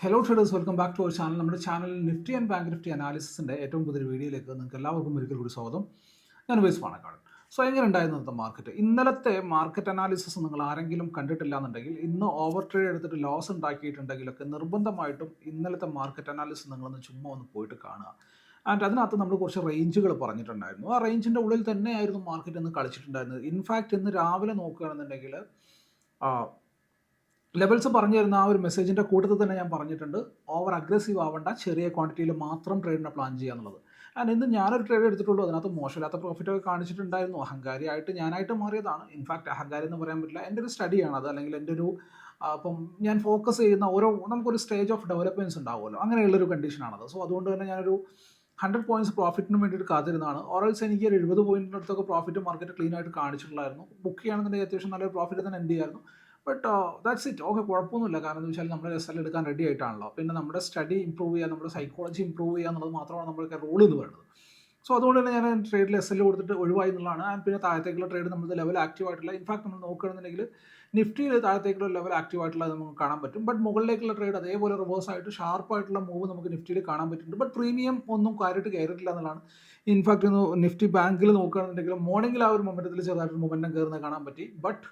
Hello traders welcome back to our channel നമ്മുടെ ചാനലിൽ Nifty and bank Nifty അനാലിസിന്റെ ഏറ്റവും പുതിയ വീഡിയോയിലേക്ക് നിങ്ങൾക്ക് എല്ലാവർക്കും ഒരിക്കൽ കൂടി സ്വാഗതം. ഞാൻ വേസ് പാണക്കാട്. സോ എങ്ങനെ ഉണ്ടായിരുന്നു ഇന്നത്തെ മാർക്കറ്റ് ഇന്നലത്തെ മാർക്കറ്റ് അനാലിസിസ് നിങ്ങൾ ആരെങ്കിലും കണ്ടിട്ടില്ല എന്നുണ്ടെങ്കിൽ ഇന്ന് ഓവർ ട്രേഡ് എടുത്തിട്ട് ലോസ് ഉണ്ടാക്കിയിട്ടുണ്ടെങ്കിലൊക്കെ നിർബന്ധമായിട്ടും ഇന്നലത്തെ മാർക്കറ്റ് അനാലിസിസ് നിങ്ങളൊന്ന് ചുമ്മാ ഒന്ന് പോയിട്ട് കാണുക. ആൻഡ് അതിനകത്ത് നമ്മൾ കുറച്ച് റേഞ്ചുകൾ പറഞ്ഞിട്ടുണ്ടായിരുന്നു. ആ റേഞ്ചിന്റെ ഉള്ളിൽ തന്നെയായിരുന്നു മാർക്കറ്റ് ഇന്ന് കളിച്ചിട്ടുണ്ടായിരുന്നത്. ഇൻഫാക്റ്റ് ഇന്ന് രാവിലെ നോക്കുകയാണെന്നുണ്ടെങ്കിൽ ലെവൽസ് പറഞ്ഞു തരുന്ന ആ ഒരു മെസ്സേജിന്റെ കൂട്ടത്തിൽ തന്നെ ഞാൻ പറഞ്ഞിട്ടുണ്ട്. ഓവർ അഗ്രസീവ് ആവേണ്ട ചെറിയ ക്വാണ്ടിറ്റിയിൽ മാത്രം ട്രേഡിനെ പ്ലാൻ ചെയ്യുക എന്നുള്ളത്. ആൻഡ് ഇന്ന് ഞാനൊരു ട്രേഡ് എടുത്തിട്ടുള്ളൂ. അതിനകത്ത് മോശമില്ലാത്ത പ്രോഫിറ്റൊക്കെ കാണിച്ചിട്ടുണ്ടായിരുന്നു. അഹങ്കാരിയായിട്ട് ഞാനായിട്ട് മാറിയതാണ്. ഇൻഫാക്റ്റ് അഹങ്കാരി എന്ന് പറയാൻ പറ്റില്ല. എന്റെ ഒരു സ്റ്റഡിയാണ് അത്. അല്ലെങ്കിൽ എന്റെ ഒരു അപ്പം ഞാൻ ഫോക്കസ് ചെയ്യുന്ന ഓരോ നമുക്കൊരു സ്റ്റേജ് ഓഫ് ഡെവലപ്മെന്റ്സ് ഉണ്ടാവുമല്ലോ. അങ്ങനെയുള്ളൊരു കണ്ടീഷനാണത് സോ അതുകൊണ്ട് തന്നെ ഞാനൊരു ഹൺഡ്രഡ് പോയിന്റ്സ് പ്രോഫിറ്റിന് വേണ്ടിയിട്ട് കാത്തിരുന്നതാണ്. ഓറൽസ് എനിക്ക് ഒരു എഴുപത് പോയിന്റിനടുത്തൊക്കെ പ്രോഫിറ്റ് മാർക്കറ്റ് ക്ലീൻ ആയിട്ട് കാണിച്ചിട്ടുണ്ടായിരുന്നു ബുക്ക് ചെയ്യുകയാണെന്നുണ്ടെങ്കിൽ അത്യാവശ്യം നല്ലൊരു പ്രോഫിറ്റ് തന്നെ എൻഡ് ചെയ്യായിരുന്നു. ബട്ട് ദാറ്റ്സ് ഇറ്റ് ഓക്കെ കുഴപ്പമൊന്നുമില്ല. കാരണം എന്ന് വെച്ചാൽ നമ്മൾ എസ് എൽ എടുക്കാൻ റെഡി ആയിട്ടാണല്ലോ. പിന്നെ നമ്മുടെ സ്റ്റഡി ഇമ്പ്രൂവ് ചെയ്യുക നമ്മുടെ സൈക്കോളജി ഇമ്പ്രൂവ് ചെയ്യുക എന്നുള്ളത് മാത്രമാണ് നമ്മൾക്ക് റോൾ എന്ന് പറയുന്നത്. സോ അതുകൊണ്ട് തന്നെ ഞാൻ ട്രേഡിൽ എസ് എൽ കൊടുത്തിട്ട് ഒഴിവായി എന്നുള്ളതാണ്. ആൻഡ് പിന്നെ താഴത്തേക്കുള്ള ട്രേഡ് നമ്മൾ ലെവൽ ആക്റ്റീവ് ആയിട്ടുള്ള ഇൻഫാക്ട് നമ്മൾ നോക്കുകയാണെന്നുണ്ടെങ്കിൽ നിഫ്റ്റിയിൽ താഴത്തേക്കുള്ള ലെവൽ ആക്റ്റീവ് നമുക്ക് കാണാൻ പറ്റും. ബട്ട് മുകളിലേക്കുള്ള ട്രേഡ് അതേപോലെ റിവേഴ്സ് ആയിട്ട് ഷാർപ്പായിട്ടുള്ള മൂവ് നമുക്ക് നിഫ്റ്റിയിൽ കാണാൻ പറ്റുന്നുണ്ട്. ബട്ട് പ്രീമിയം ഒന്നും കാര്യമായിട്ട് കയറിയിട്ടില്ല എന്നുള്ളതാണ്. ഇൻഫാക്ട് നിഫ്റ്റി ബാങ്കിൽ നോക്കുകയാണെന്നുണ്ടെങ്കിൽ മോർണിംഗിൽ ആ ഒരു മൊമെന്റത്തിൽ ചെറുതായിട്ട് മൊമെന്റം കയറുന്നത് കാണാൻ പറ്റി. But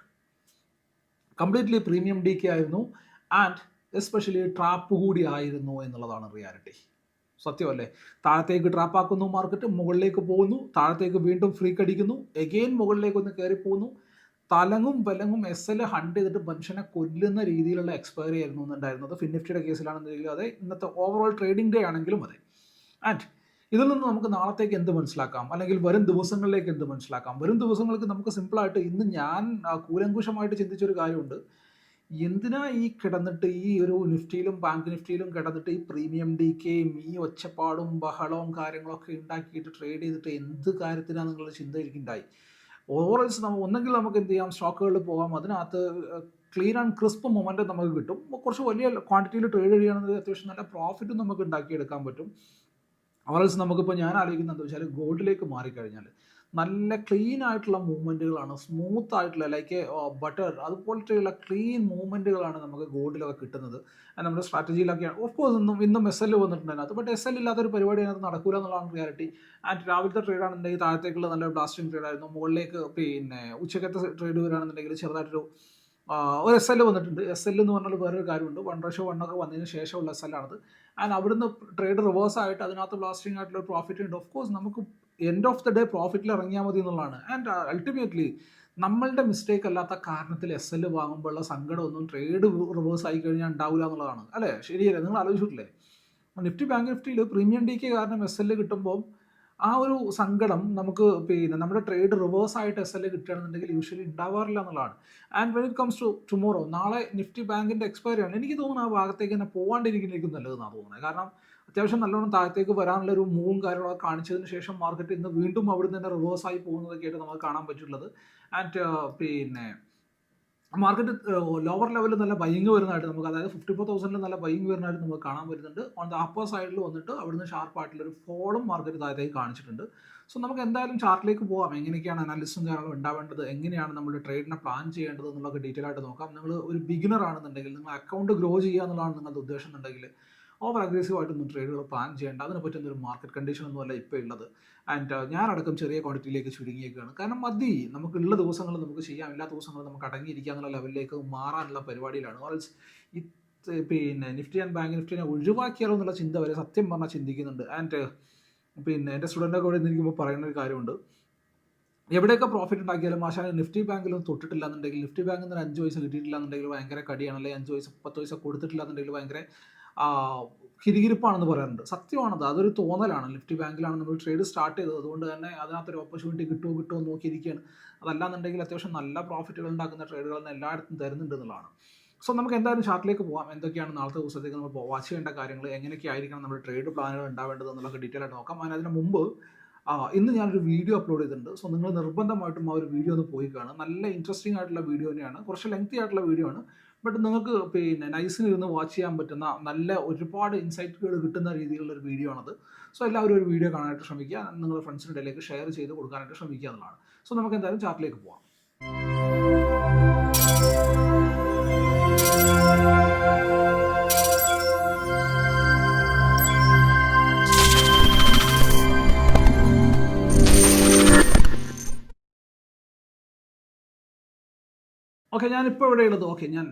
completely premium decay ആയിരുന്നു. ആൻഡ് എസ്പെഷ്യലി ട്രാപ്പ് കൂടി ആയിരുന്നു എന്നുള്ളതാണ് റിയാലിറ്റി സത്യമല്ലേ? താഴത്തേക്ക് ട്രാപ്പാക്കുന്നു മാർക്കറ്റ് മുകളിലേക്ക് പോകുന്നു. താഴത്തേക്ക് വീണ്ടും ഫ്രീ കടിക്കുന്നു എഗെയിൻ മുകളിലേക്ക് ഒന്ന് കയറി പോകുന്നു. തലങ്ങും വിലങ്ങും എസ് എൽ ഹണ്ട് ചെയ്തിട്ട് മനുഷ്യനെ കൊല്ലുന്ന രീതിയിലുള്ള എക്സ്പയറി ആയിരുന്നു ഉണ്ടായിരുന്നത്. ഫിൻനിഫ്റ്റിയുടെ കേസിലാണെന്നുണ്ടെങ്കിലും അതെ. ഇന്നത്തെ ഓവറോൾ ട്രേഡിംഗ് ഡേ ആണെങ്കിലും അതെ. ആൻഡ് ഇതിൽ നിന്ന് നമുക്ക് നാളത്തേക്ക് എന്ത് മനസ്സിലാക്കാം? അല്ലെങ്കിൽ വരും ദിവസങ്ങളിലേക്ക് എന്ത് മനസ്സിലാക്കാം? വരും ദിവസങ്ങൾക്ക് നമുക്ക് സിമ്പിളായിട്ട് ഇന്ന് ഞാൻ കൂലങ്കുശമായിട്ട് ചിന്തിച്ചൊരു കാര്യമുണ്ട്. എന്തിനാ ഈ കിടന്നിട്ട് ഈ ഒരു നിഫ്റ്റിയിലും ബാങ്ക് നിഫ്റ്റിയിലും കിടന്നിട്ട് ഈ പ്രീമിയം ഡി കെയും ഈ ഒച്ചപ്പാടും ബഹളവും കാര്യങ്ങളൊക്കെ ഉണ്ടാക്കിയിട്ട് ട്രേഡ് ചെയ്തിട്ട് എന്ത് കാര്യത്തിനാണ് നിങ്ങളുടെ ചിന്ത എനിക്കുണ്ടായി ഓവറോൾസ് നമ്മൾ ഒന്നെങ്കിൽ നമുക്ക് എന്ത് ചെയ്യാം? സ്റ്റോക്കുകളിൽ പോകാം. അതിനകത്ത് ക്ലീൻ ആൻഡ് ക്രിസ്പ് മൊമെന്റ് നമുക്ക് കിട്ടും. കുറച്ച് വലിയ ക്വാണ്ടിറ്റിയിൽ ട്രേഡ് ചെയ്യുകയാണെങ്കിൽ അത്യാവശ്യം നല്ല പ്രോഫിറ്റും നമുക്ക് ഉണ്ടാക്കിയെടുക്കാൻ പറ്റും. ഓറൽസ് നമുക്കിപ്പോൾ ഞാൻ ആലോചിക്കുന്നത് എന്താ വെച്ചാൽ ഗോൾഡിലേക്ക് മാറിക്കഴിഞ്ഞാൽ നല്ല ക്ലീൻ ആയിട്ടുള്ള മൂവ്മെന്റുകളാണ് സ്മൂത്ത് ആയിട്ടുള്ള ലൈക്ക് ബട്ടർ അതുപോലത്തെയുള്ള ക്ലീൻ മൂവ്മെന്റുകളാണ് നമുക്ക് ഗോൾഡിലൊക്കെ കിട്ടുന്നത്. അത് നമ്മുടെ സ്ട്രാറ്റജിയിലൊക്കെയാണ് ഓഫ് കോഴ്സ് ഇന്നും ഇന്നും എസ് എൽ വന്നിട്ടുണ്ട് അതിനകത്ത്. ബട്ട് എസ് എൽ ഇല്ലാത്തൊരു പരിപാടി അതിനകത്ത് നടക്കൂല എന്നുള്ളതാണ് റിയാലിറ്റി ആൻഡ് രാവിലത്തെ ട്രേഡ് ആണെന്നുണ്ടെങ്കിൽ താഴത്തേക്കുള്ള നല്ല ബ്ലാസ്റ്റിംഗ് ട്രേഡ് ആയിരുന്നു. മുകളിലേക്ക് പിന്നെ ഉച്ചക്കത്തെ ട്രേഡ് വരികയാണെന്നുണ്ടെങ്കിൽ ചെറുതായിട്ടൊരു ഒരു എസ് എൽ വന്നിട്ടുണ്ട്. എസ് എൽ എന്ന് പറഞ്ഞാൽ വേറൊരു കാര്യമുണ്ട്. വൺ റഷോ വണ്ണൊക്കെ വന്നതിന് ശേഷമുള്ള എസ് എൽ ആണത്. ആൻഡ് അവിടുന്ന് ട്രേഡ് റിവേഴ്സ് ആയിട്ട് അതിനകത്ത് ബ്ലാസ്റ്റിംഗ് ആയിട്ടുള്ള ഒരു പ്രോഫിറ്റ് ഉണ്ട്. ഓഫ് കോഴ്സ് നമുക്ക് എൻഡ് ഓഫ് ദി ഡേ പ്രോഫിറ്റിൽ ഇറങ്ങിയാൽ മതി എന്നുള്ളതാണ്. ആൻഡ് അൾട്ടിമേറ്റ്ലി നമ്മളുടെ മിസ്റ്റേക്ക് അല്ലാത്ത കാരണത്തിൽ എസ് എൽ വാങ്ങുമ്പോഴുള്ള സങ്കടമൊന്നും ട്രേഡ് റിവേഴ്സ് ആയി കഴിഞ്ഞാൽ ഉണ്ടാവില്ല എന്നുള്ളതാണ്. അല്ലേ? ശരിയല്ലേ? നിങ്ങൾ ആലോചിച്ചിട്ടില്ലേ നിഫ്റ്റി ബാങ്ക് നിഫ്റ്റിയിൽ പ്രീമിയം ഡി കാരണം എസ് എൽ കിട്ടുമ്പോൾ ആ ഒരു സങ്കടം നമുക്ക് പിന്നെ നമ്മുടെ ട്രേഡ് റിവേഴ്സ് ആയിട്ട് എസ് എൽ കിട്ടുകയാണെന്നുണ്ടെങ്കിൽ യൂഷ്വലി ഉണ്ടാവാറില്ല എന്നുള്ളതാണ്. And when it comes to tomorrow നാളെ നിഫ്റ്റി ബാങ്കിന്റെ എക്സ്പയറി ആണ്. എനിക്ക് തോന്നുന്നു ആ ഭാഗത്തേക്ക് തന്നെ പോകാണ്ടിരിക്കുന്നതായിരിക്കും നല്ലതെന്നാണ് തോന്നുന്നത്. കാരണം അത്യാവശ്യം നല്ലോണം താഴത്തേക്ക് വരാനുള്ള ഒരു മൂവും കാര്യങ്ങളൊക്കെ കാണിച്ചതിന് ശേഷം മാർക്കറ്റ് ഇന്ന് വീണ്ടും അവിടെ നിന്ന് തന്നെ റിവേഴ്സായി പോകുന്നതൊക്കെയായിട്ട് നമുക്ക് കാണാൻ പറ്റുള്ളത് ആൻഡ് പിന്നെ മാർക്കറ്റ് ലോവർ ലെവലിൽ നല്ല ബൈങ് വരുന്നതായിട്ട് നമുക്ക് അതായത് ഫിഫ്റ്റി ഫോർ തൗസൻഡിൽ നല്ല ബൈങ് വരുന്നതായിട്ട് നമുക്ക് കാണാൻ വരുന്നുണ്ട് ഓൺ ദ അപ്പർ സൈഡിൽ വന്നിട്ട് അവിടുന്ന് ഷാർപ്പായിട്ടുള്ള ഒരു ഫോളും മാർക്കറ്റ് താഴത്തേക്ക് കാണിച്ചിട്ടുണ്ട്. സോ നമുക്ക് എന്തായാലും ചാർട്ടിലേക്ക് പോകാം എങ്ങനെയൊക്കെയാണ് അനാലിസും കാര്യങ്ങളും ഉണ്ടാവേണ്ടത്? എങ്ങനെയാണ് നമ്മൾ ട്രേഡിനെ പ്ലാൻ ചെയ്യേണ്ടത് എന്നുള്ളതൊക്കെ ഡീറ്റെയിൽ ആയിട്ട് നോക്കാം. നിങ്ങൾ ഒരു ബിഗിനർ ആണെന്നുണ്ടെങ്കിൽ നിങ്ങൾ അക്കൗണ്ട് ഗ്രോ ചെയ്യുക എന്നുള്ളതാണ് നിങ്ങളുടെ ഉദ്ദേശം എന്നുണ്ടെങ്കിൽ ഓവർ അഗ്രസീവായിട്ടൊന്നും ട്രേഡുകൾ പ്ലാൻ ചെയ്യേണ്ട. അതിനെ പറ്റുന്ന ഒരു മാർക്കറ്റ് കണ്ടീഷൻ ഒന്നുമല്ല ഇപ്പോൾ ഉള്ളത് ആൻഡ് ഞാനടക്കം ചെറിയ ക്വാണ്ടിറ്റിയിലേക്ക് ചുരുങ്ങിയേക്കാണ്. കാരണം മതി. നമുക്കുള്ള ദിവസങ്ങൾ നമുക്ക് ചെയ്യാം. എല്ലാ ദിവസങ്ങളും നമുക്ക് അടങ്ങിയിരിക്കുക എന്നുള്ള ലെവലിലേക്ക് മാറാനുള്ള പരിപാടിയിലാണ്. ഓൾസ് പിന്നെ നിഫ്റ്റി ആൻഡ് ബാങ്ക് നിഫ്റ്റിനെ ഒഴിവാക്കിയാലോ എന്നുള്ള ചിന്ത വരെ സത്യം പറഞ്ഞാൽ ചിന്തിക്കുന്നുണ്ട്. ആൻഡ് പിന്നെ എന്റെ സ്റ്റുഡന്റൊക്കെ ഇവിടെ നിന്നിരിക്കുമ്പോൾ പറയുന്ന ഒരു കാര്യമുണ്ട്. എവിടെയൊക്കെ പ്രോഫിറ്റ് ഉണ്ടാക്കിയാലും ആശാന നിഫ്റ്റി ബാങ്കിലും തൊട്ടിട്ടില്ല എന്നുണ്ടെങ്കിൽ നിഫ്റ്റി ബാങ്കിൽ നിന്ന് അഞ്ച് പൈസ കിട്ടിയിട്ടില്ല എന്നുണ്ടെങ്കിൽ ഭയങ്കര കടിയാണ് അല്ലെങ്കിൽ അഞ്ച് പൈസ പത്ത് പൈസ കൊടുത്തിട്ടില്ല എന്നുണ്ടെങ്കിൽ ഭയങ്കര കിരികിരിപ്പാണെന്ന് പറയാറുണ്ട്. സത്യമാണത്. അതൊരു തോന്നലാണ്. നിഫ്റ്റി ബാങ്കിലാണ് നമ്മൾ ട്രേഡ് സ്റ്റാർട്ട് ചെയ്തത്. അതുകൊണ്ട് തന്നെ അതിനകത്തൊരു ഓപ്പർച്യൂണിറ്റി കിട്ടുമോ കിട്ടുമോ എന്ന് നോക്കിയിരിക്കുകയാണ്. അതല്ലാന്നുണ്ടെങ്കിൽ അത്യാവശ്യം നല്ല പ്രോഫിറ്റുകൾ ഉണ്ടാക്കുന്ന ട്രേഡുകൾ തന്നെ എല്ലായിടത്തും തരുന്നുണ്ട് എന്നുള്ളതാണ്. സോ നമുക്ക് എന്തായാലും ചാർട്ടിലേക്ക് പോകാം എന്തൊക്കെയാണ് നാളത്തെ ദിവസത്തേക്ക് നമ്മൾ വാച്ച് ചെയ്യേണ്ട കാര്യങ്ങൾ എങ്ങനെയൊക്കെ ആയിരിക്കണം നമ്മുടെ ട്രേഡ് പ്ലാനുകൾ ഉണ്ടാവേണ്ടത് എന്നുള്ളതൊക്കെ ഡീറ്റെയിൽ ആയിട്ട് നോക്കാം. അതിന് മുമ്പ് ഇന്ന് ഞാനൊരു വീഡിയോ അപ്ലോഡ് ചെയ്തിട്ടുണ്ട്. സോ നിങ്ങൾ നിർബന്ധമായിട്ടും ആ ഒരു വീഡിയോ ഒന്ന് പോയി കാണുക. നല്ല ഇൻട്രസ്റ്റിംഗ് ആയിട്ടുള്ള വീഡിയോ തന്നെയാണ്. കുറച്ച് ലെങ്തി ആയിട്ടുള്ള വീഡിയോ ആണ്. ബട്ട് നിങ്ങൾക്ക് പിന്നെ നൈസിൽ ഇരുന്ന് വാച്ച് ചെയ്യാൻ പറ്റുന്ന നല്ല ഒരുപാട് ഇൻസൈറ്റുകൾ കിട്ടുന്ന രീതിയിലുള്ള ഒരു വീഡിയോ ആണത്. സോ എല്ലാവരും ഒരു വീഡിയോ കാണാനായിട്ട് ശ്രമിക്കുക. നിങ്ങളുടെ ഫ്രണ്ട്സിന്റെ ഇടയിലേക്ക് ഷെയർ ചെയ്ത് കൊടുക്കാനായിട്ട് ശ്രമിക്കുക എന്നുള്ളതാണ്. സോ നമുക്ക് എന്തായാലും ചാറ്റിലേക്ക് പോവാം. ഓക്കെ ഞാനിപ്പോൾ ഇവിടെ ഉള്ളത്. ഓക്കെ ഞാൻ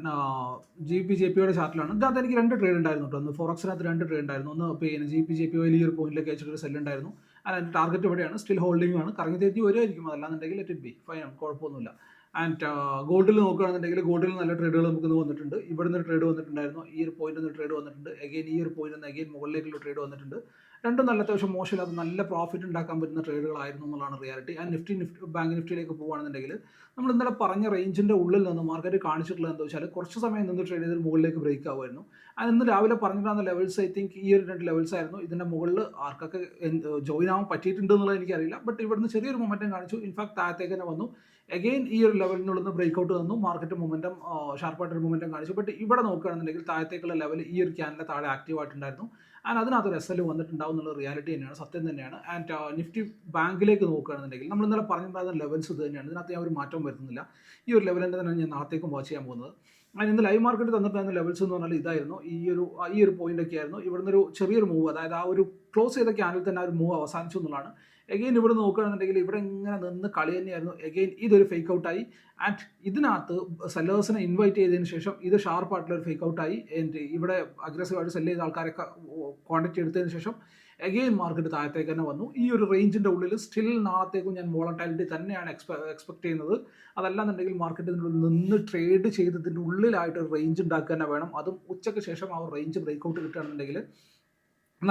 ജി പി ജെ പിയുടെ ചാർട്ടിലാണ്. ഇതിനകത്ത് എനിക്ക് രണ്ട് ട്രേഡ് ഉണ്ടായിരുന്നു കേട്ടോ ഒന്ന് ഫോറക്സിനകത്ത് രണ്ട് ട്രേഡ് ഉണ്ടായിരുന്നു. ഒന്ന് പിന്നെ ജി പി ജെ പി വലിയ ഒരു പോയിന്റിലേക്ക് ഒരു സെൽ ഉണ്ടായിരുന്നു. അതിന്റെ ടാർഗറ്റ് ഇവിടെയാണ്. സ്റ്റിൽ ഹോൾഡിംഗ് ആണ്. കറങ്ങി തെറ്റി വരുമായിരിക്കും അതല്ലാന്നുണ്ടെങ്കിൽ ലെറ്റ് ഇറ്റ് ബി ഫൈൻ കുഴപ്പമൊന്നുമില്ല. ആൻഡ് ഗോൾഡിൽ നോക്കുകയാണെന്നുണ്ടെങ്കിൽ ഗോൾഡിൽ നല്ല ട്രേഡുകൾ നമുക്ക് ഇന്ന് വന്നിട്ടുണ്ട്. ഇവിടെ നിന്ന് ട്രേഡ് വന്നിട്ടുണ്ടായിരുന്നു. ഈ ഒരു പോയിന്റ് നിന്ന് ട്രേഡ് വന്നിട്ടുണ്ട്. എഗെയിൻ ഈ ഒരു പോയിന്റ് നിന്ന് എഗെയിൻ മുകളിലേക്കുള്ള ട്രേഡ് വന്നിട്ടുണ്ട്. രണ്ടും നല്ല അത്യാവശ്യം മോശമില്ലാതെ നല്ല പ്രോഫിറ്റ് ഉണ്ടാക്കാൻ പറ്റുന്ന ട്രേഡുകളായിരുന്നു എന്നുള്ളതാണ് റിയാലിറ്റി ആ നിഫ്റ്റി നിഫ്റ്റി ബാങ്ക് നിഫ്റ്റിയിലേക്ക് പോകുകയാണെന്നുണ്ടെങ്കിൽ നമ്മൾ ഇന്നലെ പറഞ്ഞ റേഞ്ചിന്റെ ഉള്ളിൽ നിന്ന് മാർക്കറ്റ് കാണിച്ചിട്ടുള്ളത് എന്താ വെച്ചാൽ കുറച്ച് സമയം നിന്ന് ട്രേഡ് ചെയ്ത് മുകളിലേക്ക് ബ്രേക്ക് ആവുമായിരുന്നു. അത് ഇന്ന് രാവിലെ പറഞ്ഞിട്ടുള്ള ലെവൽസ് ഐ തിങ്ക് ഈ ഒരു രണ്ട് ലെവൽസ് ആയിരുന്നു. ഇതിന്റെ മുകളിൽ ആർക്കൊക്കെ ജോയിൻ ആവാൻ പറ്റിയിട്ടുണ്ട് എന്നുള്ളത് എനിക്കറിയില്ല. ബട്ട് ഇവിടുന്ന് ചെറിയൊരു മൊമെന്റം കാണിച്ചു. ഇൻഫാക്ട് താഴത്തേക്ക് തന്നെ വന്നു. അഗെയിൻ ഈ ഒരു ലെവലിൽ നിന്ന് ബ്രേക്ക് ഔട്ട് തന്നു മാർക്കറ്റ് മൊമെന്റം ഷാർപ്പായിട്ടൊരു മൊമെന്റം കാണിച്ചു. ബട്ട് ഇവിടെ നോക്കുകയാണെന്നുണ്ടെങ്കിൽ താഴത്തേക്കുള്ള ലെവൽ ഈ ഒരു ക്യാനിലെ താഴെ ആക്റ്റീവ് ആയിട്ടുണ്ടായിരുന്നു. ആൻഡ് അതിനകത്ത് ഒരു എസ് എൽ വന്നിട്ടുണ്ടാവും എന്നുള്ള റിയാലിറ്റി തന്നെയാണ് സത്യം തന്നെയാണ്. ആൻഡ് നിഫ്റ്റി ബാങ്കിലേക്ക് നോക്കുകയാണെന്നുണ്ടെങ്കിൽ നമ്മൾ ഇന്നലെ പറഞ്ഞിട്ടുണ്ടായിരുന്ന ലെവൽസ് ഇത് തന്നെയാണ്. ഇതിനകത്ത് ഞാൻ ഒരു മാറ്റം വരുത്തുന്നില്ല. ഈ ഒരു ലെവലിന്റെ തന്നെ ഞാൻ നാളത്തേക്കും വാച്ച് ചെയ്യാൻ പോകുന്നത്. അതിന് ഇന്ന് ലൈവ് മാർക്കറ്റ് തന്നിട്ടുണ്ടായിരുന്ന ലെവൽസ് എന്ന് പറഞ്ഞാൽ ഇതായിരുന്നു. ഈ ഒരു ഈ ഒരു പോയിന്റ് ഒക്കെ ആയിരുന്നു ഇവിടുന്ന് ഒരു ചെറിയൊരു മൂവ് അതായത് ആ ഒരു ക്ലോസ് ചെയ്ത ക്യാനിൽ തന്നെ ആ ഒരു മൂവ് അവസാനിച്ചു എന്നുള്ളതാണ്. എഗെയിൻ ഇവിടെ നോക്കുകയാണെന്നുണ്ടെങ്കിൽ ഇവിടെ ഇങ്ങനെ നിന്ന് കളി തന്നെയായിരുന്നു. എഗെയിൻ ഇതൊരു ഫേക്ക് ഔട്ടായി ആൻഡ് ഇതിനകത്ത് സെല്ലേഴ്സിനെ ഇൻവൈറ്റ് ചെയ്തതിന് ശേഷം ഇത് ഷാർപ്പായിട്ടുള്ള ഒരു ഫേക്ക് ഔട്ടായി ഇവിടെ അഗ്രസീവായിട്ട് സെല്ല് ചെയ്ത ആൾക്കാരൊക്കെ കോൺടാക്ട് എടുത്തതിന് ശേഷം എഗെയിൻ മാർക്കറ്റ് താഴത്തേക്ക് തന്നെ വന്നു. ഈ ഒരു റേഞ്ചിന്റെ ഉള്ളിൽ സ്റ്റിൽ നാളത്തേക്കും ഞാൻ വോളറ്റാലിറ്റി തന്നെയാണ് എക്സ്പെ എക്സ്പെക്ട് ചെയ്യുന്നത്. അതല്ലാന്നുണ്ടെങ്കിൽ മാർക്കറ്റ് ഇതിനുള്ളിൽ നിന്ന് ട്രേഡ് ചെയ്തതിന്റെ ഉള്ളിലായിട്ട് ഒരു റേഞ്ച് ഉണ്ടാക്കുക തന്നെ വേണം. അതും ഉച്ചയ്ക്ക് ശേഷം ആ റേഞ്ച് ബ്രേക്ക് ഔട്ട് കിട്ടുകയാണെന്നുണ്ടെങ്കിൽ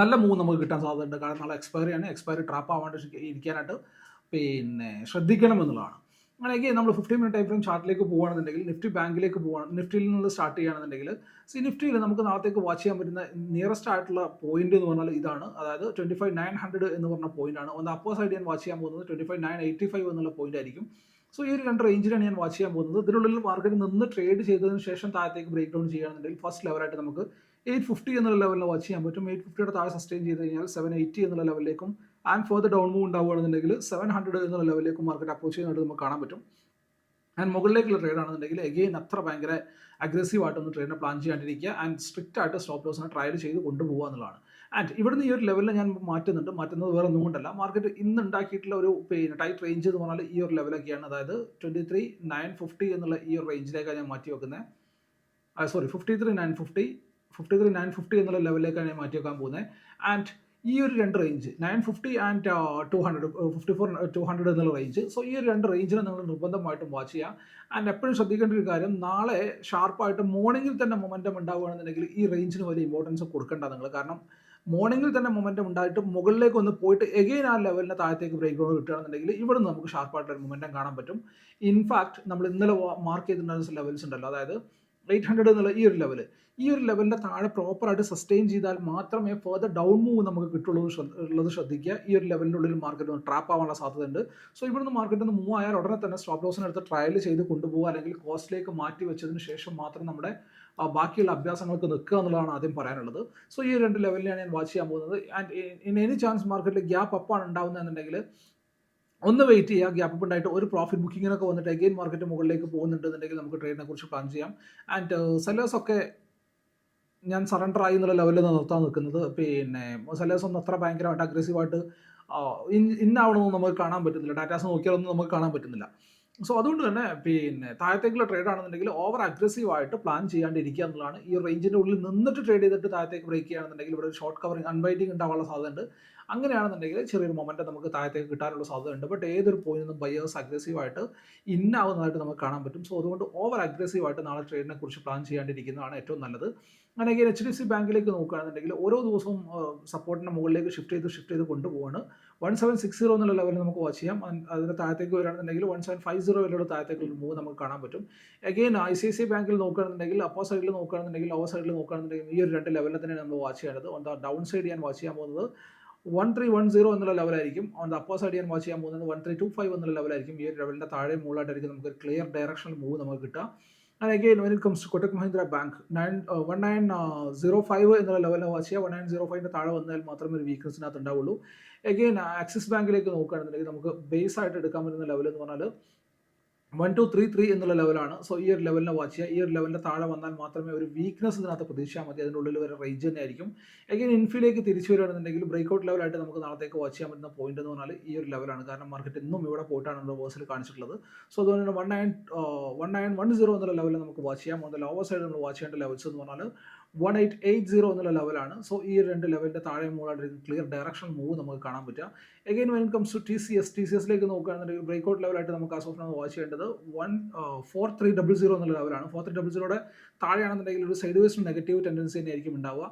നല്ല മൂവ് നമുക്ക് കിട്ടാൻ സാധ്യതയുണ്ട്. കാരണം നാളെ എക്സ്പയറി ആണ്. എക്സ്പയറി ട്രാപ്പ് ആവാണ്ട് ഇരിക്കാനായിട്ട് പിന്നെ ശ്രദ്ധിക്കണം എന്നുള്ളതാണ്. അങ്ങനെയൊക്കെ നമ്മൾ ഫിഫ്റ്റി മിനിറ്റ് ടൈം ഫ്രെയിം ചാർട്ടിലേക്ക് പോകുകയാണെന്നുണ്ടെങ്കിൽ നിഫ്റ്റി ബാങ്കിലേക്ക് പോകണം നിഫ്റ്റിയിൽ നിന്ന് സ്റ്റാർട്ട് ചെയ്യുകയാണെന്നുണ്ടെങ്കിൽ സി നിഫ്റ്റിയിൽ നമുക്ക് നാളത്തേക്ക് വാച്ച് ചെയ്യാൻ പറ്റുന്ന നിയറസ്റ്റ് ആയിട്ടുള്ള പോയിന്റ് എന്ന് പറഞ്ഞാൽ ഇതാണ്. അതായത് ട്വന്റി ഫൈവ് നയൻ ഹൺഡ്രഡ് എന്ന് പറഞ്ഞ പോയിന്റാണ് ഒന്ന് അപ്പോ സൈഡ് ഞാൻ വാച്ച് ചെയ്യാൻ പോകുന്നത് twenty five nine eighty five എന്നുള്ള പോയിന്റ് ആയിരിക്കും. സോ ഈ ഒരു രണ്ട് റേഞ്ചിലാണ് ഞാൻ വാച്ച് ചെയ്യാൻ പോകുന്നത്. ഇതിനുള്ളിൽ മാർക്കറ്റ് നിന്ന് ട്രേഡ് ചെയ്തതിന് ശേഷം താഴത്തേക്ക് ബ്രേക്ക് ഡൗൺ ചെയ്യുകയാണെന്നുണ്ടെങ്കിൽ ഫസ്റ്റ് ലെവലായിട്ട് നമുക്ക് എയ്റ്റ് ഫിഫ്റ്റി എന്നുള്ള ലെവലിൽ വാച്ച് ചെയ്യാൻ പറ്റും. എയ്റ്റ് ഫിഫ്റ്റിയുടെ താഴെ സസ്റ്റെയിൻ ചെയ്ത് കഴിഞ്ഞാൽ സെവൻ എയ്റ്റി എന്നുള്ള ലെവലിലേക്കും and for the down move ഉണ്ടാവുകയാണെന്നുണ്ടെങ്കിൽ seven hundred എന്നുള്ള ലെവലിലേക്കും മാർക്കറ്റ് അപ്രോച്ച് ചെയ്യുന്നതായിട്ട് നമുക്ക് കാണാൻ പറ്റും. ആൻഡ് മുകളിലേക്കുള്ള ട്രേഡ് ആണെന്നുണ്ടെങ്കിൽ എഗെയിൻ അത്ര ഭയങ്കര അഗ്രസീവ് ആയിട്ടൊന്ന് ട്രേഡിനെ പ്ലാൻ ചെയ്യാണ്ടിരിക്കുക. ആൻഡ് സ്ട്രിക്റ്റ് ആയിട്ട് സ്റ്റോപ്പ് ലോസിനെ ട്രയൽ ചെയ്ത് കൊണ്ടുപോകുക എന്നുള്ളതാണ്. ആൻഡ് ഇവിടുന്ന് ഈ ഒരു ലെവലിൽ ഞാൻ മാറ്റുന്നുണ്ട്. മാറ്റുന്നത് വേറെ ഒന്നും കൊണ്ടല്ല. മാർക്കറ്റ് ഇന്ന് ഉണ്ടാക്കിയിട്ടുള്ള ഒരു പിന്നെ ടൈറ്റ് റേഞ്ച് എന്ന് പറഞ്ഞാൽ ഈ ഒരു ലെവലൊക്കെയാണ് അതായത് ട്വന്റി ത്രീ നയൻ ഫിഫ്റ്റി എന്നുള്ള ഈ ഒരു റേഞ്ചിലേക്കാണ് ഞാൻ മാറ്റി വെക്കുന്നത് sorry fifty three nine fifty fifty three nine fifty എന്നുള്ള ലെവലിലേക്കാണ് ഞാൻ മാറ്റി വെക്കാൻ പോകുന്നത് ആൻഡ് ഈ ഒരു രണ്ട് range nine fifty and two hundred fifty four two hundred എന്നുള്ള റേഞ്ച് സോ ഈ ഒരു രണ്ട് റേഞ്ചിനെ നിങ്ങൾ നിർബന്ധമായിട്ടും വാച്ച് ചെയ്യുക. ആൻഡ് എപ്പോഴും ശ്രദ്ധിക്കേണ്ട ഒരു കാര്യം നാളെ ഷാർപ്പായിട്ട് മോർണിംഗിൽ തന്നെ മൊമെന്റം ഉണ്ടാവുകയാണെന്നുണ്ടെങ്കിൽ ഈ റേഞ്ചിന് വലിയ ഇമ്പോർട്ടൻസ് കൊടുക്കേണ്ട നിങ്ങൾ. കാരണം മോർണിംഗിൽ തന്നെ മൊമെന്റം ഉണ്ടായിട്ട് മുകളിലേക്ക് ഒന്ന് പോയിട്ട് എഗെയിൻ ആ ലെവലിന് താഴത്തേക്ക് ബ്രേക്ക് ഡൗൺ കിട്ടുകയാണെന്നുണ്ടെങ്കിൽ ഇവിടെ നമുക്ക് ഷാർപ്പായിട്ടുള്ള ഒരു മൊമെന്റം കാണാൻ പറ്റും. ഇൻഫാക്ട് നമ്മൾ ഇന്നലെ മാർക്ക് ചെയ്തിട്ടുണ്ടായിരുന്ന ലെവൽസ് ഉണ്ടല്ലോ. അതായത് എയ്റ്റ് ഹൺഡ്രഡ് എന്നുള്ള ഈ ഒരു ലെവൽ ഈ ഒരു ലെവലിന്റെ താഴെ പ്രോപ്പറായിട്ട് സസ്റ്റെയിൻ ചെയ്താൽ മാത്രമേ ഫർദർ ഡൗൺ മൂവ് നമുക്ക് കിട്ടുള്ളൂ ഉള്ളത് ശ്രദ്ധിക്കുക. ഈ ഒരു ലെവലിന്റെ ഉള്ളിൽ മാർക്കറ്റ് ട്രാപ്പ് ആവാനുള്ള സാധ്യത ഉണ്ട് സോ ഇവിടുന്ന് മാർക്കറ്റ് ഒന്ന് മൂവ് ആയാൽ ഉടനെ തന്നെ സ്റ്റോപ്പ് ലോസിന് എടുത്ത് ട്രയൽ ചെയ്ത് കൊണ്ടുപോകുക അല്ലെങ്കിൽ കോസ്റ്റിലേക്ക് മാറ്റി വെച്ചതിന് ശേഷം മാത്രം നമ്മുടെ ബാക്കിയുള്ള അഭ്യാസങ്ങൾക്ക് നിൽക്കുക എന്നുള്ളതാണ് ആദ്യം പറയാനുള്ളത്. സോ ഈ രണ്ട് ലെവലിലാണ് ഞാൻ വാച്ച് ചെയ്യാൻ പോകുന്നത്. ആൻഡ് ഇൻ എനി ചാൻസ് മാർക്കറ്റിൽ ഗ്യാപ്പ് അപ്പാണ് ഉണ്ടാകുന്നതെന്നുണ്ടെങ്കിൽ ഒന്ന് വെയിറ്റ് ചെയ്യുക ഗ്യാപ്പ് ഉണ്ടായിട്ട് ഒരു പ്രോഫിറ്റ് ബുക്കിങ്ങിനൊക്കെ വന്നിട്ട് അഗെയിൻ മാർക്കറ്റ് മുകളിലേക്ക് പോകുന്നുണ്ടെന്നുണ്ടെങ്കിൽ നമുക്ക് ട്രേഡിനെ കുറിച്ച് പ്ലാൻ ചെയ്യാം. ആൻഡ് സെല്ലേഴ്സ് ഒക്കെ ഞാൻ സറണ്ടർ ആയി എന്നുള്ള ലെവലിൽ നിർത്താൻ നിൽക്കുന്നത്. പിന്നെ സെല്ലേഴ്സ് ഒന്നും അത്ര ഭയങ്കരമായിട്ട് അഗ്രസീവായിട്ട് ഇന്നാവണമെന്ന് നമുക്ക് കാണാൻ പറ്റുന്നില്ല. ഡാറ്റാസ് നോക്കിയാലൊന്നും നമുക്ക് കാണാൻ പറ്റുന്നില്ല. സോ അതുകൊണ്ട് തന്നെ പിന്നെ താഴത്തേക്കുള്ള ട്രേഡ് ആണെന്നുണ്ടെങ്കിൽ ഓവർ അഗ്രസീവ് ആയിട്ട് പ്ലാൻ ചെയ്യാണ്ടിരിക്കുക എന്നുള്ളതാണ്. ഈ റേഞ്ചിന്റെ ഉള്ളിൽ നിന്നിട്ട് ട്രേഡ് ചെയ്തിട്ട് താഴത്തേക്ക് ബ്രേക്ക് ചെയ്യുകയാണെന്നുണ്ടെങ്കിൽ ഇവിടെ ഒരു ഷോർട്ട് കവറിങ് അൺവൈറ്റിംഗ് ഉണ്ടാവാനുള്ള സാധ്യതയുണ്ട്. അങ്ങനെയാണെന്നുണ്ടെങ്കിൽ ചെറിയൊരു മൊമെന്റ് നമുക്ക് താഴത്തേക്ക് കിട്ടാനുള്ള സാധ്യതയുണ്ട്. ബട്ട് ഏതൊരു പോയിന്റ് നിന്നും ബയേഴ്സ് അഗ്രസീവായിട്ട് ഇന്നാവുന്നതായിട്ട് നമുക്ക് കാണാൻ പറ്റും. സോ അതുകൊണ്ട് ഓവർ അഗ്രസീവായിട്ട് നാളെ ട്രേഡിനെ കുറിച്ച് പ്ലാൻ ചെയ്യാണ്ടിരിക്കുന്നതാണ് ഏറ്റവും നല്ലത്. അങ്ങനെ എച്ച് ഡി സി ബാങ്കിലേക്ക് നോക്കുകയാണെന്നുണ്ടെങ്കിൽ ഓരോ ദിവസവും സപ്പോർട്ടിന്റെ മുകളിലേക്ക് ഷിഫ്റ്റ് ചെയ്ത് ഷിഫ്റ്റ് ചെയ്ത് കൊണ്ടുപോവാണ്. വൺ സെവൻ സിക്സ് സീറോ എന്നുള്ള ലെവലിൽ നമുക്ക് വാച്ച് ചെയ്യാം. അതിന് താഴത്തേക്ക് വരികയാണെന്നുണ്ടെങ്കിൽ വൺ സെവൻ ഫൈവ് സീറോ വരെയുള്ള താഴത്തേക്ക് ഒരു മൂവ് നമുക്ക് കാണാൻ പറ്റും. അഗെയിൻ ഐ സി സി ബാങ്കിൽ നോക്കുകയാണെന്നുണ്ടെങ്കിൽ അപ്പോ സൈഡിൽ നോക്കുകയാണെന്നുണ്ടെങ്കിൽ ലോവർ സൈഡിൽ നോക്കുകയാണെന്നുണ്ടെങ്കിൽ ഈ ഒരു രണ്ട് ലെവലിൽ തന്നെ നമ്മൾ വാച്ച് ചെയ്യേണ്ടത്. ഡൗൺ സൈഡ് ഞാൻ വാച്ച് ചെയ്യാൻ പോകുന്നത് വൺ ത്രീ വൺ സീറോ എന്നുള്ള ലെവലായിരിക്കും ഓൺ ദ അപ്പോ സൈഡ് ഞാൻ വാച്ച് ചെയ്യാൻ പോകുന്നത് വൺ ത്രീ ടു ഫൈവ് എന്നുള്ള ലെവലായിരിക്കും ഈ ഒരു ലെവലിന്റെ താഴെ മുകളിലായിട്ടായിരിക്കും നമുക്ക് ഒരു ക്ലിയർ ഡയറക്ഷണൽ മൂവ് നമുക്ക് കിട്ടുക. And again when it comes to Kotak Mahindra bank nine one nine zero five എന്നുള്ള ലെവലിൽ വാച്ച് ചെയ്യുക. വൺ നയൻ സീറോ ഫൈവിന്റെ താഴെ വന്നാൽ മാത്രമേ ഒരു വീക്ക്നെസ്സിനകത്ത് ഉണ്ടാവുള്ളൂ. അഗെയിൻ ആക്സിസ് ബാങ്കിലേക്ക് നോക്കുകയാണെന്നുണ്ടെങ്കിൽ നമുക്ക് ബേസ് ആയിട്ട് എടുക്കാൻ പറ്റുന്ന ലെവൽ എന്ന് പറഞ്ഞാൽ വൺ ടു ത്രീ ത്രീ എന്നുള്ള ലെവലാണ് സോ ഈ ഒരു ലെവലിനെ വാച്ച് ചെയ്യുക. ഈ ഒരു ലെവലിന്റെ താഴെ വന്നാൽ മാത്രമേ ഒരു വീക്ക്നെസ് ഇതിനകത്ത് പ്രതീക്ഷിച്ചാൽ മതി. അതിന്റെ ഉള്ളിൽ വരെ റേഞ്ച് തന്നെ ആയിരിക്കും. എഗെയിൻ ഇൻഫിലേക്ക് തിരിച്ചു വരികയാണെന്നുണ്ടെങ്കിൽ ബ്രേക്ക്ഔട്ട് ലെവലായിട്ട് നമുക്ക് നാളത്തേക്ക് വാച്ച് ചെയ്യാൻ പറ്റുന്ന പോയിന്റ് എന്ന് പറഞ്ഞാൽ ഈ ഒരു ലെവലാണ് കാരണം മാർക്കറ്റ് ഇന്നും ഇവിടെ പോയിട്ടാണ് റിവേഴ്സിൽ കാണിച്ചിട്ടുള്ളത്. സോ അതുകൊണ്ട് തന്നെ one nine one nine one zero എന്നുള്ള ലെവലിൽ നമുക്ക് വാച്ച് ചെയ്യാം. അതിന്റെ ലോവർ സൈഡ് നമ്മൾ വാച്ച് ചെയ്യേണ്ട ലെവൽസ് എന്ന് പറഞ്ഞാൽ വൺ എയ്റ്റ് എയ്റ്റ് സീറോ എന്നുള്ള ലെവലാണ് സോ ഈ രണ്ട് ലെവലിന്റെ താഴെ മുകളിലായിട്ട് ക്ലിയർ ഡയറക്ഷൻ മൂവ് നമുക്ക് കാണാൻ പറ്റുക. Again when comes to T C S T C എസിലേക്ക് നോക്കുകയാണെന്നുണ്ടെങ്കിൽ ബ്രേക്ക്ഔട്ട് ലെവലായിട്ട് നമുക്ക് ആ സോഫ്റ്റ് വാച്ച് ചെയ്യേണ്ടത് one four three double zero എന്നുള്ള ലെവലാണ് ഫോർ ത്രീ ഡബിൾ സീറോയുടെ താഴെയാണെന്നുണ്ടെങ്കിൽ ഒരു സൈഡ് വേസ്റ്റ് നെഗറ്റീവ് ടെൻഡൻസി തന്നെ ആയിരിക്കും ഉണ്ടാവുക.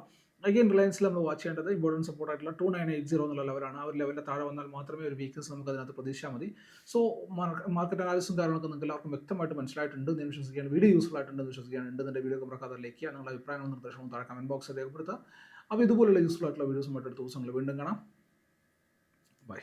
അഗെയിൻ റിലയൻസിൽ നമ്മൾ വാച്ച് ചെയ്യേണ്ടത് ഇമ്പോർട്ടന്റ് സപ്പോർട്ട് ആയിട്ടുള്ള ടു നയൻ എയ്റ്റ് സീറോ എന്നുള്ള ലെവലാണ് ആ ഒരു ലെവലിന്റെ താഴെ വന്നാൽ മാത്രമേ ഒരു വീക്ക്നസ് നമുക്ക് അതിനകത്ത് പ്രതീക്ഷിച്ചാൽ മതി. സോ മാർക്കറ്റ് അനാലിസും കാര്യങ്ങളൊക്കെ നിങ്ങൾക്ക് എല്ലാവർക്കും വ്യക്തമായിട്ട് മനസ്സിലായിട്ടുണ്ട് എന്ന് വിശ്വസിക്കുകയാണ്. വീഡിയോ യൂസ്ഫുൾ ആയിട്ടുണ്ട് എന്ന് വിശ്വസിക്കുകയാണ്. ഉണ്ട് എന്റെ വീഡിയോ മറക്കാതെ ലൈക്ക് നിങ്ങളുടെ അഭിപ്രായങ്ങളും നിർദ്ദേശങ്ങളും താഴെ കമന്റ് ബോക്സിൽ രേഖപ്പെടുത്തുക. അപ്പോൾ ഇതുപോലുള്ള യൂസ്ഫുൾ ആയിട്ടുള്ള വീഡിയോസുമായിട്ട് അടുത്ത ദിവസങ്ങൾ വീണ്ടും കാണാം. ബൈ